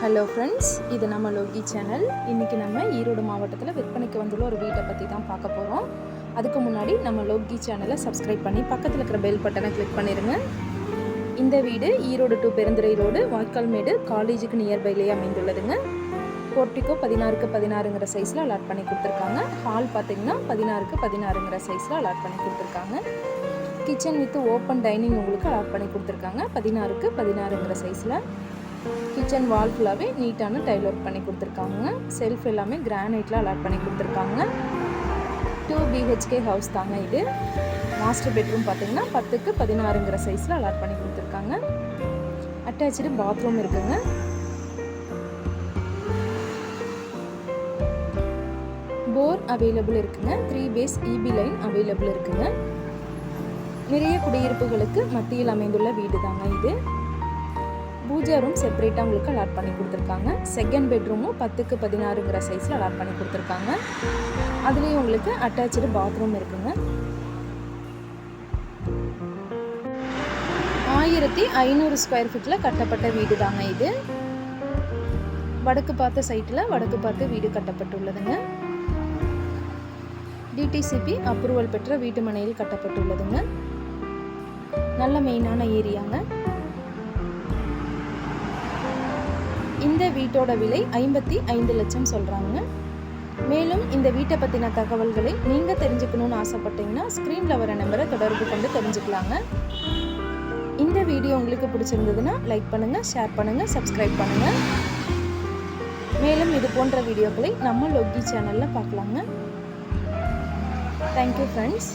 Hello friends இது நம்ம Loki channel இன்றைக்கி நம்ம ஈரோடு மாவட்டத்தில் விற்பனைக்கு வந்துள்ள ஒரு வீட்டை பற்றி தான் பார்க்க போகிறோம் அதுக்கு முன்னாடி நம்ம லோகி சேனலை சப்ஸ்கிரைப் பண்ணி பக்கத்தில் இருக்கிற பெல் பட்டனை கிளிக் பண்ணிடுங்க இந்த வீடு ஈரோடு டு பெருந்துறை ரோடு வாய்க்கால்மேடு காலேஜுக்கு நியர்பைலேயே அமைந்துள்ளதுங்க. போர்ட்டிக்கோ பதினாறுக்கு பதினாறுங்கிற சைஸில் அலாட் பண்ணி கொடுத்துருக்காங்க. ஹால் பார்த்தீங்கன்னா பதினாறுக்கு பதினாறுங்கிற சைஸில் அலாட் பண்ணி கொடுத்துருக்காங்க. கிச்சன் வித் ஓப்பன் டைனிங் உங்களுக்கு அலாட் பண்ணி கொடுத்துருக்காங்க. பதினாறுக்கு பதினாறுங்கிற சைஸில் கிச்சன் வால் ஃபுல்லாகவே நீட்டான டைல் ஒர்க் பண்ணி கொடுத்துருக்காங்க. செல்ஃப் எல்லாமே கிரானைட்டில் அலாட் பண்ணி கொடுத்துருக்காங்க. டூ பிஹெச்கே ஹவுஸ் தாங்க இது. மாஸ்டர் பெட்ரூம் பார்த்தீங்கன்னா பத்துக்கு பதினாறுங்கிற சைஸில் அலாட் பண்ணி கொடுத்துருக்காங்க. அட்டாச்சு பாத்ரூம் இருக்குங்க. போர் அவைலபிள் இருக்குங்க. Three phase EB line available இருக்குங்க. நிறைய குடியிருப்புகளுக்கு மத்தியில் அமைந்துள்ள வீடு தாங்க இது. பூஜா ரூம் செப்பரேட்டாக உங்களுக்கு அலாட் பண்ணி கொடுத்துருக்காங்க. செகண்ட் பெட்ரூமும் பத்துக்கு பதினாறுங்கிற சைஸில் அலாட் பண்ணி கொடுத்துருக்காங்க. அதுலேயும் உங்களுக்கு அட்டாச்சு பாத்ரூம் இருக்குங்க. ஆயிரத்தி ஐநூறு ஸ்கொயர் ஃபீட்டில் கட்டப்பட்ட வீடு தாங்க இது. வடக்கு பார்த்த சைட்டில் வடக்கு பார்த்து வீடு கட்டப்பட்டுள்ளதுங்க. டிடிசிபி அப்ரூவல் பெற்ற வீட்டு மனையில் கட்டப்பட்டுள்ளதுங்க. நல்ல மெயினான ஏரியாங்க இந்த வீட்டோட விலை ஐம்பத்தி ஐந்து லட்சம் சொல்கிறாங்க மேலும் இந்த வீட்டை பற்றின தகவல்களை நீங்கள் தெரிஞ்சுக்கணும்னு ஆசைப்பட்டீங்கன்னா ஸ்க்ரீனில் வர நம்பரை தொடர்பு கொண்டு தெரிஞ்சுக்கலாங்க. இந்த வீடியோ உங்களுக்கு பிடிச்சிருந்ததுன்னா லைக் பண்ணுங்கள் ஷேர் பண்ணுங்கள் சப்ஸ்கிரைப் பண்ணுங்கள் மேலும் இது போன்ற வீடியோக்களை நம்ம லொக்கி சேனலில் பார்க்கலாங்க. Thank you friends